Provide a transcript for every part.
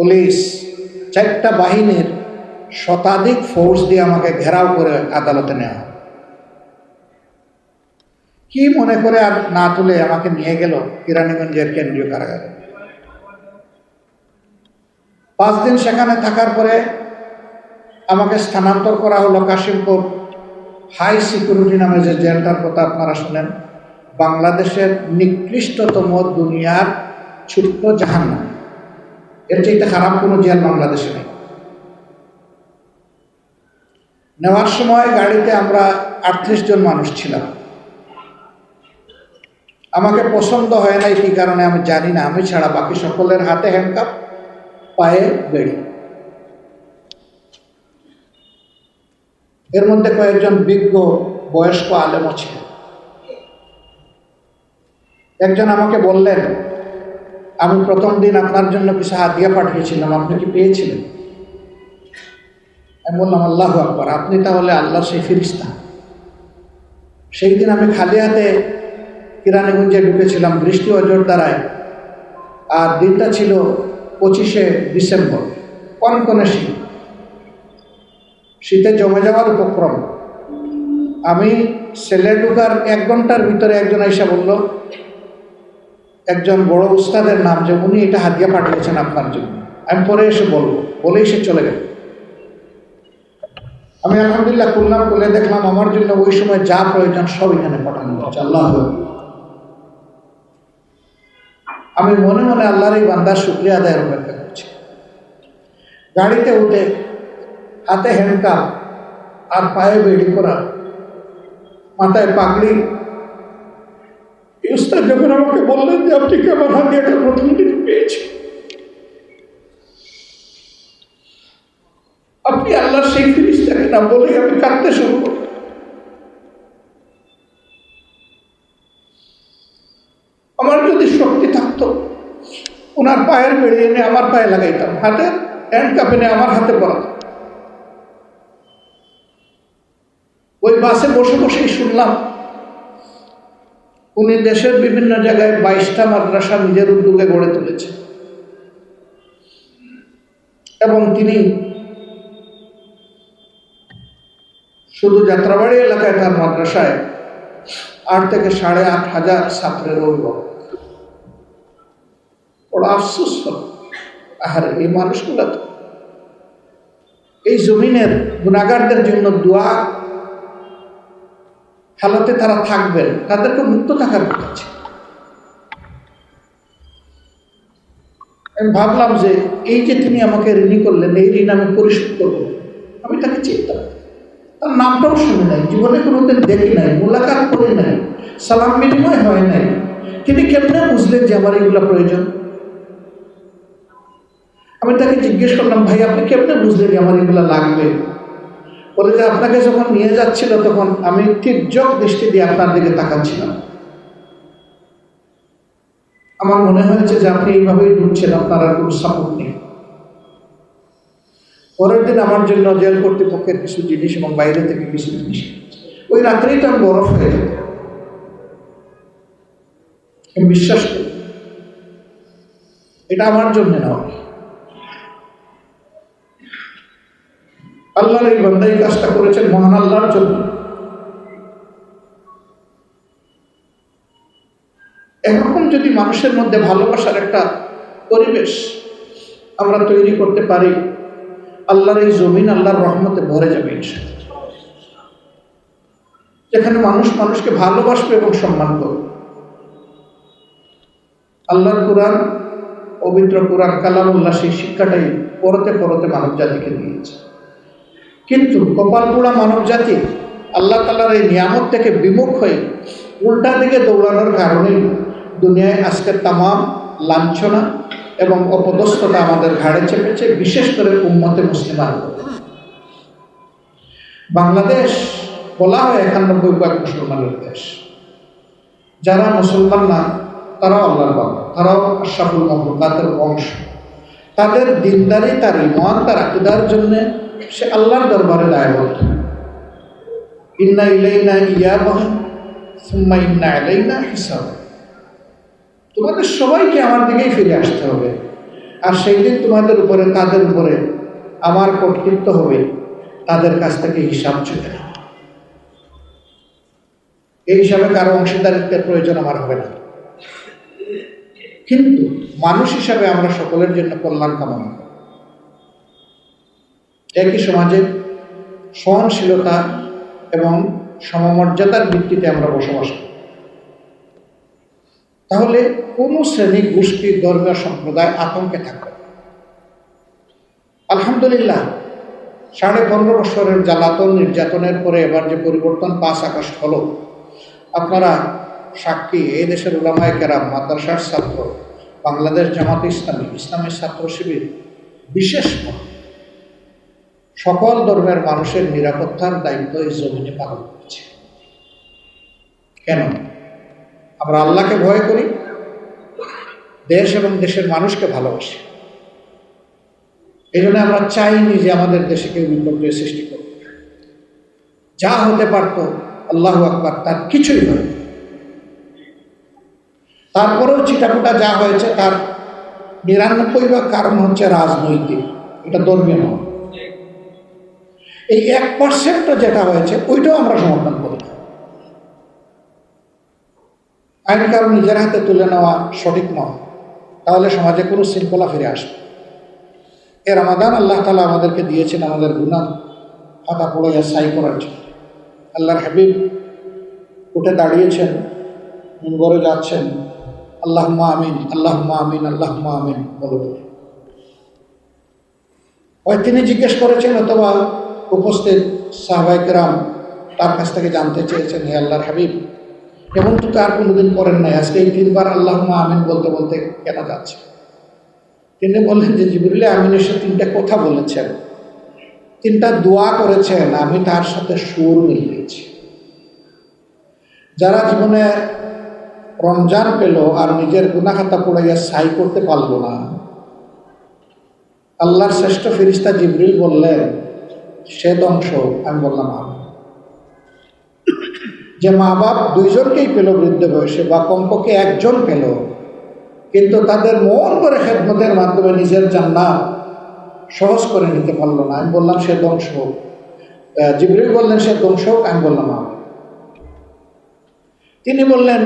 Police চারটা বাহিনীর শতাধিক ফোর্স দিয়ে আমাকে ঘেরাও করে আদালতে নেওয়া। কি মনে করে আর না তুলে আমাকে নিয়ে গেল কিরানীগঞ্জের কেন্দ্রীয় কারাগারে পাঁচ দিন সেখানে থাকার পরে আমাকে স্থানান্তর করা হলো কাশিমপুর হাই সিকিউরিটি নামে যে জেলটার কথা আপনারা শুনেন, বাংলাদেশের নিকৃষ্টতম দুনিয়ার ছোট্ট জাহান্ন এর চাইতে খারাপ কোনো জেল বাংলাদেশে নেই। নেওয়ার সময় গাড়িতে আমরা আটত্রিশ জন মানুষ ছিলাম। আমাকে পছন্দ হয় নাই কি কারণে আমি জানি না। আমি ছাড়া বাকি সকলের হাতে হ্যান্ডকাপ পায়ে বেড়ি। এর মধ্যে কয়েকজন বিজ্ঞ, বয়স্ক আলেমও ছিলেন। একজন আমাকে বললেন আমি প্রথম দিন আপনার জন্য কিছু হাতিয়া পাঠিয়েছিলাম, আপনি কি পেয়েছিলেন? আমি বললাম, আল্লাহ আকবর, আপনি তাহলে আল্লাহ সেই ফিরিস্তা সেই দিন আমি খালি হাতে কিরানীগঞ্জে ঢুকেছিলাম, বৃষ্টি অজর দ্বারায়। আর দিনটা ছিল পঁচিশে ডিসেম্বর, কনকনে শীত। শীতে জমে যাওয়ার উপক্রম। আমি সেলে ঢুকার এক ঘণ্টার ভিতরে একজন আইসা বলল একজন বড় উস্তাদের নাম যে উনি এটা হাতিয়া পাঠিয়েছেন আপনার জন্য। আমি পরে এসে বলব, বলেই সে চলে গেল। আমি আলহামদুলিল্লাহ খুললাম খুলে দেখলাম, আমার জন্য ওই সময় যা প্রয়োজন সব এখানে পাঠানো হচ্ছে আল্লাহ আমি মনে মনে আল্লাহর এই বান্দার শুক্রিয়া আদায়ের অপেক্ষা করছি। গাড়িতে উঠে হাতে হ্যান্ডকাপ আর পায়ে বেড়ি করা মাথায় পাগড়ি উস্তাদ যখন আমাকে বললেন যে, আপনি কি আমার হাতে একটা প্রথম দিন পেয়েছি আপনি আল্লাহ সেই ফিরিস্তাকে না বলেই আমি কাঁদতে শুরু করলাম। আমার যদি শক্তি থাকতো, ওনার পায়ের বেড়ে এনে আমার পায়ে লাগাইতাম, হাতে হ্যান্ড কাপ এনে আমার হাতে পরাতাম। ওই বাসে বসে বসেই শুনলাম উনি দেশের বিভিন্ন জায়গায় বাইশটা মাদ্রাসা নিজের উদ্যোগে গড়ে তুলেছে। এবং তিনি শুধু যাত্রাবাড়ি এলাকায় তার মাদ্রাসায় আট থেকে সাড়ে আট হাজার ছাত্রের অভিভাবক। ওরা আফসোস আর এই মানুষগুলো তো। এই জমিনের গুণাগারদের জন্য দোয়া হালতে তারা থাকবেন, তাদেরকে মুক্ত থাকার কথা আমি ভাবলাম যে এই যে তিনি আমাকে ঋণী করলেন, এই ঋণ আমি পরিশোধ করব। আমি তাকে চিন্তা তার নামটাও শুনে নাই, জীবনে কোনোদিন দেখি নাই, মোলাকাত করি নাই, সালাম বিনিময় হয় নাই। তিনি কেমনে বুঝলেন যে আমার এগুলো প্রয়োজন? আমি তাকে জিজ্ঞেস করলাম, ভাই, আপনি কেমনে বুঝলেন যে আমার এগুলো লাগবে? যে আপনাকে যখন নিয়ে যাচ্ছিল, তখন আমি তীর্যক দৃষ্টি দিয়ে আপনার দিকে তাকাচ্ছিলাম। আমার মনে হয়েছে যে আপনি এইভাবেই ঢুকছেন, আপনার আর কোনো সাপোর্ট নেই। পরের দিন আমার জন্য জেল কর্তৃপক্ষের কিছু জিনিস এবং বাইরে থেকে কিছু জিনিস। ওই রাত্রেই তো আমি বরফ হয়ে যেত আমি বিশ্বাস করি, এটা আমার জন্য নয়। আল্লাহর এই বান্দাই কাজটা করেছেন মহান আল্লাহর জন্য। এরকম যদি মানুষের মধ্যে ভালোবাসার একটা পরিবেশ আমরা তৈরি করতে পারি, আল্লাহর এই জমিন আল্লাহর রহমতে ভরে যাবে যেখানে মানুষ মানুষকে ভালোবাসবে এবং সম্মান করবে। আল্লাহর কোরআন, পবিত্র কোরআন, কালামুল্লাহ সেই শিক্ষাটাই পরতে পরতে মানব জাতিকে দিয়েছে। কিন্তু কপাল পোড়া মানব জাতি আল্লাহ তালার এই নিয়ামত থেকে বিমুখ হয়ে উল্টা দিকে দৌড়ানোর কারণেই দুনিয়ায় আজকের তামাম লাঞ্ছনা এবং অপদস্থতা আমাদের ঘাড়ে চেপেছে, বিশেষ করে উম্মতে মুসলিমান বাংলাদেশ বলা হয় একানব্বই ভাগ মুসলমানের দেশ। যারা মুসলমান না, তারাও আল্লাহর বাবা তারাও আশাফুল মহব্বাতের বংশ। তাদের দিনদারি, তার ইমান, তার আকিদার জন্য সে আল্লাহর দরবারে দায়বদ্ধ ইন্না ইলাইনা ইন্না আলাইনা হিসাব। তোমাদের সবাইকে আমার দিকেই ফিরে আসতে হবে। আর সেই দিন তোমাদের উপরে, তাদের উপরে আমার কর্তৃত্ব হবে। তাদের কাছ থেকে হিসাব চুকে নেওয়া এই হিসাবে কারও অংশীদারিত্বের প্রয়োজন আমার হবে না। কিন্তু মানুষ হিসাবে আমরা সকলের জন্য কল্যাণ কামনা করি। একই সমাজে সহনশীলতা এবং সমমর্যাদার ভিত্তিতে আমরা বসবাস করি। তাহলে কোনো শ্রেণি গোষ্ঠী ধর্মীয় সম্প্রদায় আতঙ্কে থাকবে আলহামদুলিল্লাহ, সাড়ে পনেরো বছরের জ্বালাতন নির্যাতনের পরে এবার যে পরিবর্তন পাঁচ আকাশ হল, আপনারা সাক্ষী এই দেশের উলামায় কেরাম, মাদ্রাসার ছাত্র, বাংলাদেশ জামাত ইসলামী ইসলামী ছাত্র শিবির, বিশেষ করে সকল ধর্মের মানুষের নিরাপত্তার দায়িত্ব এই জমিনে পালন করছে। কেন? আমরা আল্লাহকে ভয় করি, দেশ এবং দেশের মানুষকে ভালোবাসি। এই জন্য আমরা চাইনি যে আমাদের দেশে কেউ বিপর্যয় সৃষ্টি করবে যা হতে পারত, আল্লাহ আকবার, তার কিছুই হয় তারপরেও চিটাপুটা যা হয়েছে, তার নিরানব্বই বা কারণ হচ্ছে রাজনৈতিক। এটা ধর্মীয় নয়। এই এক পার্সেন্টও যেটা হয়েছে, ওইটাও আমরা সমর্থন করি। না আইন কারণ নিজের হাতে তুলে নেওয়া সঠিক নয়, তাহলে সমাজে কোনো শৃঙ্খলা ফিরে আসবে। এ রামাদান আল্লাহ তালা আমাদেরকে দিয়েছেন আমাদের গুণা খাতা পড়াইয়া সাই করার জন্য। আল্লাহর হাবিব উঠে দাঁড়িয়েছেন মিম্বরে যাচ্ছেন। আল্লাহ আমিন আল্লাহ আমিন আল্লাহ আমিন বলে। হয় তিনি জিজ্ঞেস করেছেন, অথবা উপস্থিত সাহবাইকরাম তার কাছ থেকে জানতে চেয়েছেন, হে আল্লাহর হাবিব এমন তো তার কোনোদিন করেন নাই। আজকে এই তিনবার আল্লাহ আমিন বলতে বলতে কেন যাচ্ছে? তিনি বললেন যে জিবরুল আমিন এসে তিনটা কথা বলেছেন। তিনটা দোয়া করেছেন, আমি তার সাথে সুর মিলিয়েছি। যারা জীবনে রমজান পেল আর নিজের গুনাখাতা পড়াইয়া সাই করতে পারল না, আল্লাহর শ্রেষ্ঠ ফিরিস্তা জিবরিল বললেন সে ধ্বংস, আমি বললাম আমি যে মা বাপ দুইজনকেই পেল বৃদ্ধ বয়সে বা কমপক্ষে একজন পেল, কিন্তু তাদের মন করে খেদমতের মাধ্যমে নিজের জান্নাত সহজ করে নিতে পারল না। আমি বললাম, সে ধ্বংস হোক। জিবরিল বললেন, সে ধ্বংস হোক। আমি বললাম আমি তিনি বললেন,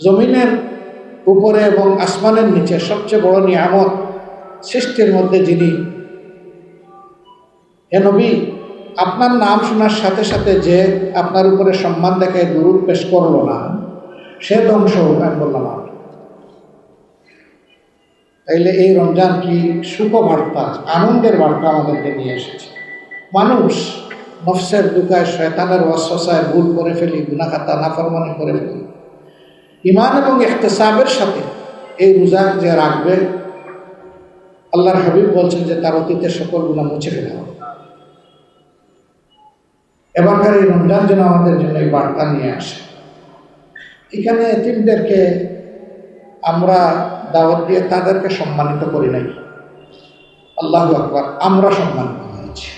জমিনের উপরে এবং আসমানের নিচে সবচেয়ে বড় নিয়ামত সৃষ্টির মধ্যে যিনি হে নবী, আপনার নাম শোনার সাথে সাথে যে আপনার উপরে সম্মান দেখে দুরুদ পেশ করল না, সে ধ্বংস হোক, আমি বললাম তাইলে এই রমজান কি সুখ বার্তা আনন্দের বার্তা আমাদেরকে নিয়ে এসেছে? মানুষ নফসের দুকায়, শয়তানের ওয়াসসায় ভুল করে ফেলি গুনাখাতা নাফরমানি করে ফেলি। ইমান এবং এহতেসাবের সাথে এই রোজা যে রাখবে, আল্লাহর হাবিব বলছেন যে তার অতীতের সকল গুণা মুছে ফেলা হবে। এবারকার এই রমজান যেন আমাদের জন্য এই বার্তা নিয়ে আসে। এখানে এতিমদেরকে আমরা দাওয়াত দিয়ে তাদেরকে সম্মানিত করি নাই। আল্লাহ আকবর, আমরা সম্মানিত হয়েছি।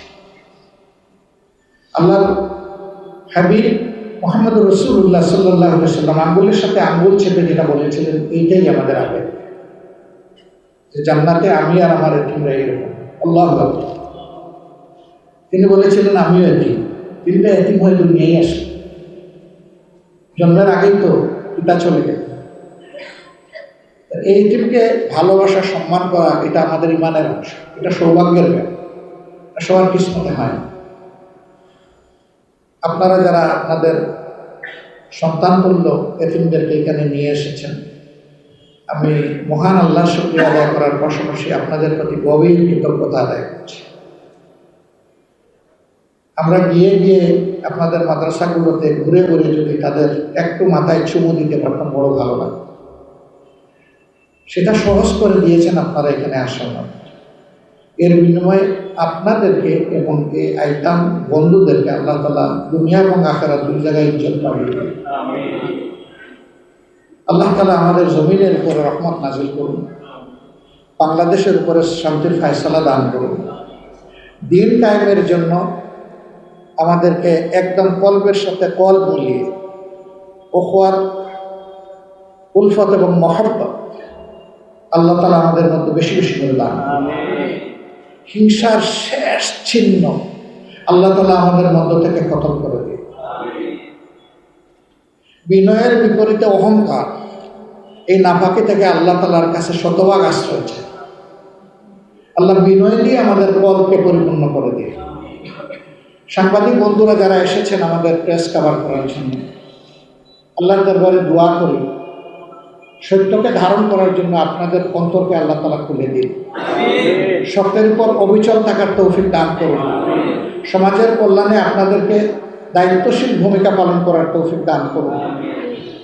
আল্লাহ হাবিব মোহাম্মদ রসুল্লাহ সাল্লাহ সাল্লাম আঙ্গুলের সাথে আঙ্গুল চেপে যেটা বলেছিলেন, এইটাই আমাদের আগে যে জান্নাতে আমি আর আমার এটিমরা এরকম আল্লাহ। তিনি বলেছিলেন, আমিও এটিম দুনিয়ায় আসে। জন্মের আগেই তো পিতা চলে গেল। এই এতিমকে ভালোবাসা, সম্মান করা, এটা আমাদের ইমানের অংশ। এটা সৌভাগ্যের ব্যাপার। সবার কিসমতে হয়। আপনারা যারা আপনাদের সন্তান তুল্য এতিমদেরকে এখানে নিয়ে এসেছেন, আমি মহান আল্লাহ শুক্রিয়া আদায় করার পাশাপাশি আপনাদের প্রতি গভীর কৃতজ্ঞতা আদায় করছি। আমরা গিয়ে গিয়ে আপনাদের মাদ্রাসাগুলোতে ঘুরে ঘুরে যদি তাদের একটু মাথায় চুমু দিতে পারতাম, বড় ভালো লাগতো সেটা সহজ করে দিয়েছেন আপনারা এখানে আসার এর বিনিময়ে আপনাদেরকে এবং এই আইটাম বন্ধুদেরকে আল্লাহ তালা দুনিয়া এবং আখারা দুই জায়গায় ইজ্জত দেন। আল্লাহ তালা আমাদের জমিনের উপরে রহমত নাজিল করুন। বাংলাদেশের উপরে শান্তির ফায়সালা দান করুন। দিন কায়েমের জন্য আমাদেরকে একদম কল্পের সাথে কল মিলিয়ে ওখওয়াত উলফত এবং মহব্বত আল্লাহ তালা আমাদের মধ্যে বেশি বেশি করে দান করুন। হিংসার শেষ চিহ্ন আল্লাহ তালা আমাদের মধ্য থেকে খতম করে দিয়ে বিনয়ের বিপরীতে অহংকার এই নাপাকি থেকে আল্লাহ তালার কাছে শতভাগ আশ্রয় চাই আল্লাহ বিনয় দিয়ে আমাদের পদকে পরিপূর্ণ করে দিয়ে সাংবাদিক বন্ধুরা যারা এসেছেন আমাদের প্রেস কাভার করার জন্য আল্লাহর দরবারে দোয়া করি সত্যকে ধারণ করার জন্য আপনাদের অন্তরকে আল্লাহ তালা খুলে দিন। সত্যের উপর অবিচল থাকার তৌফিক দান করুন। সমাজের কল্যাণে আপনাদেরকে দায়িত্বশীল ভূমিকা পালন করার তৌফিক দান করুন।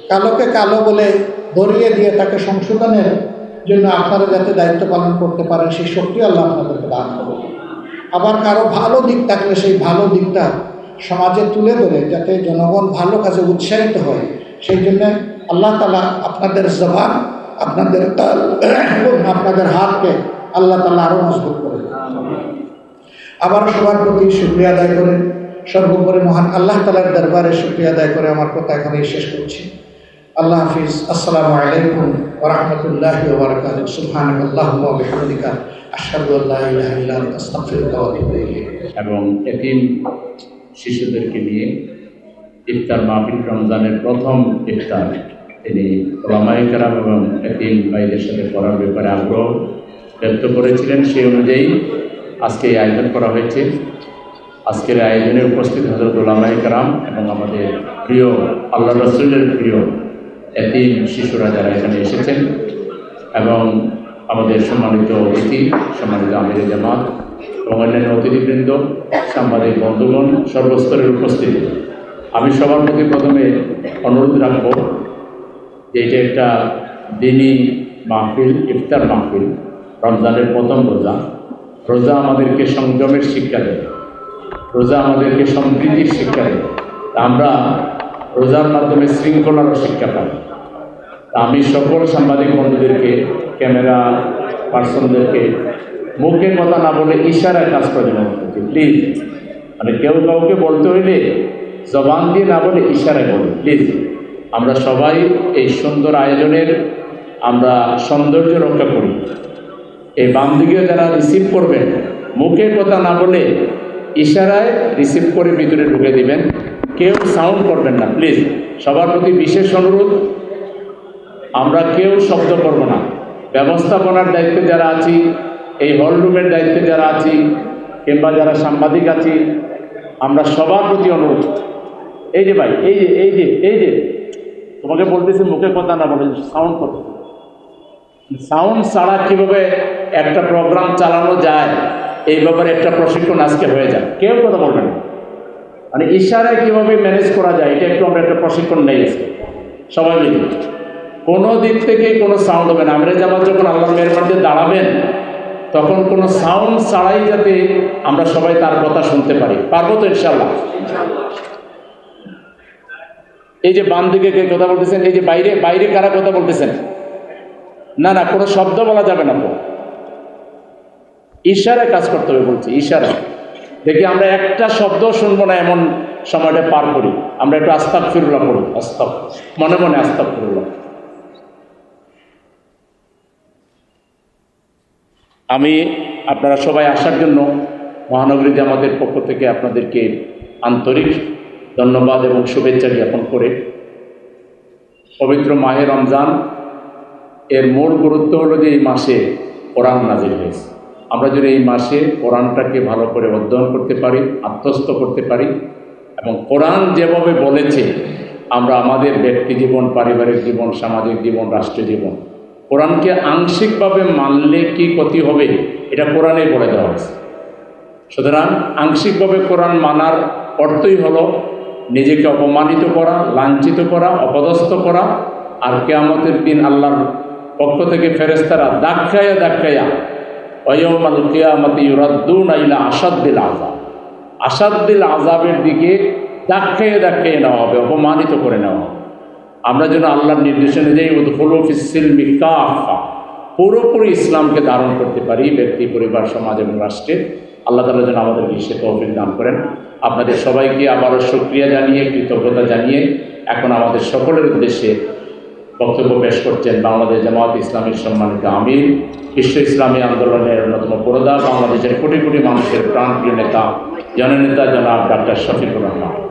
কালোকে কালো বলে ধরিয়ে দিয়ে তাকে সংশোধনের জন্য আপনারা যাতে দায়িত্ব পালন করতে পারেন সেই শক্তি আল্লাহ আপনাদেরকে দান করুন। আবার কারও ভালো দিক থাকলে সেই ভালো দিকটা সমাজে তুলে ধরে যাতে জনগণ ভালো কাজে উৎসাহিত হয়। সেই জন্য আল্লাহ তালা আপনাদের জবান, আপনাদের আপনাদের হাতকে আল্লাহ তালা আরও মজবুত করে আবার সবার প্রতি শুক্রিয়া আদায় করে সর্বোপরি মহান আল্লাহ তালার দরবারে শুক্রিয়া আদায় করে আমার কথা এখানেই শেষ করছি। আল্লাহ হাফিজ, আসসালামু আলাইকুম ওরহমতুল্লাহ ওবরাকাত সুবহানাক আল্লাহুম্মা ওয়া বিহামদিকা এবং এতিম শিশুদেরকে নিয়ে ইফতার মাহফিল রমজানের প্রথম ইফতার তিনি ওলামাই কারাম এবং এতিম ভাইদের সাথে করার ব্যাপারে আগ্রহ ব্যক্ত করেছিলেন। সেই অনুযায়ী আজকে এই আয়োজন করা হয়েছে। আজকের আয়োজনে উপস্থিত হজরত কারাম এবং আমাদের প্রিয় আল্লাহ রসুলের প্রিয় এতিম শিশুরা যারা এখানে এসেছেন এবং আমাদের সম্মানিত অতিথি, সম্মানিত আমির জামাত এবং অন্যান্য অতিথিবৃন্দ, সাংবাদিক বন্ধুগণ, সর্বস্তরের উপস্থিতি। আমি সবার প্রতি প্রথমে অনুরোধ রাখব যে এটা একটা দিনই মাহফিল, ইফতার মাহফিল, রমজানের প্রথম রোজা। রোজা আমাদেরকে সংযমের শিক্ষা দেয়। রোজা আমাদেরকে সমৃদ্ধির শিক্ষা দেয়। আমরা রোজার মাধ্যমে শৃঙ্খলারও শিক্ষা পাই আমি সকল সাংবাদিক বন্ধুদেরকে, ক্যামেরা পার্সনদেরকে মুখে কথা না বলে ইশারায় কাজ করে দেবেন প্লিজ মানে কেউ কাউকে বলতে হইলে জবান দিয়ে না বলে ইশারায় বলে প্লিজ, আমরা সবাই এই সুন্দর আয়োজনের আমরা সৌন্দর্য রক্ষা করি। এই দিকে যারা রিসিভ করবেন মুখে কথা না বলে ইশারায় রিসিভ করে ভিতরে ঢুকে দিবেন। কেউ সাউন্ড করবেন না, প্লিজ। সবার প্রতি বিশেষ অনুরোধ, আমরা কেউ শব্দ করব না। ব্যবস্থাপনার দায়িত্বে যারা আছি, এই হলরুমের দায়িত্বে যারা আছি, কিংবা যারা সাংবাদিক আছি, আমরা সবার প্রতি অনুরোধ। এই যে ভাই, এই যে এই যে এই যে, তোমাকে বলতেছি মুখে কথা না বলে, সাউন্ড করতে সাউন্ড ছাড়া কীভাবে একটা প্রোগ্রাম চালানো যায়, এই ব্যাপারে একটা প্রশিক্ষণ আজকে হয়ে যায় কেউ কথা বলবে না। মানে ইশারায় কীভাবে ম্যানেজ করা যায়, এটা একটু আমরা একটা প্রশিক্ষণ নেই সবাই মিলে কোনো দিক থেকে কোনো সাউন্ড হবে না। আমরা জামাত যখন আল্লাহ মেহরবানিতে দাঁড়াবেন, তখন কোনো সাউন্ড ছাড়াই যাতে আমরা সবাই তার কথা শুনতে পারি। পারব তো ইনশাল্লাহ এই যে বাম দিকে কে কথা বলতেছেন? এই যে বাইরে বাইরে কারা কথা বলতেছেন? না না, কোনো শব্দ বলা যাবে না তো। ইশারায় কাজ করতে হবে বলছি, ইশারায়। দেখি আমরা একটা শব্দ শুনব না এমন সময়টা পার করি। আমরা একটু আস্তাক ফিরুল্লাহ করি আস্তাক মনে মনে আস্তাক ফিরুল্লাহ আমি আপনারা সবাই আসার জন্য মহানগরী জামাতের পক্ষ থেকে আপনাদেরকে আন্তরিক ধন্যবাদ এবং শুভেচ্ছা জ্ঞাপন করে, পবিত্র মাহে রমজান এর মূল গুরুত্ব হলো যে এই মাসে কোরআন নাজির হয়েছে। আমরা যদি এই মাসে কোরআনটাকে ভালো করে অধ্যয়ন করতে পারি, আত্মস্থ করতে পারি, এবং কোরআন যেভাবে বলেছে, আমরা আমাদের ব্যক্তি জীবন, পারিবারিক জীবন, সামাজিক জীবন, রাষ্ট্রীয় জীবন, কোরআনকে আংশিকভাবে মানলে কি ক্ষতি হবে? এটা কোরআনে বলে দেওয়া হয়েছে। সুতরাং আংশিকভাবে কোরআন মানার অর্থই হলো নিজেকে অপমানিত করা, লাঞ্ছিত করা, অপদস্থ করা, আর কেয়ামতের দিন আল্লাহর পক্ষ থেকে ফেরেস্তারা দাক্ষায়া দাক্ষায়া অয়মাল কেয়ামতি ইউরাদ্দুন আইলা আসাদ্দিল আজাব আসাদ্দিল আজাবের দিকে দাক্ষাইয়ে দাক্ষাইয়ে নেওয়া হবে, অপমানিত করে নেওয়া হবে। আমরা যেন আল্লাহর নির্দেশ অনুযায়ী উদ্ফুল ফিসিলমি কাফা পুরোপুরি ইসলামকে ধারণ করতে পারি, ব্যক্তি, পরিবার, সমাজ এবং রাষ্ট্রে। আল্লাহ তালা যেন আমাদেরকে সে তৌফিক দান করেন। আপনাদের সবাইকে আবারও সক্রিয়া জানিয়ে, কৃতজ্ঞতা জানিয়ে এখন আমাদের সকলের উদ্দেশ্যে বক্তব্য পেশ করছেন বাংলাদেশ জামাত ইসলামের সম্মানিত আমির। বিশ্ব ইসলামী আন্দোলনের অন্যতম প্রদা বাংলাদেশের কোটি কোটি মানুষের প্রাণপ্রিয় নেতা, জননেতা জনাব ডাক্তার শফিকুর রহমান।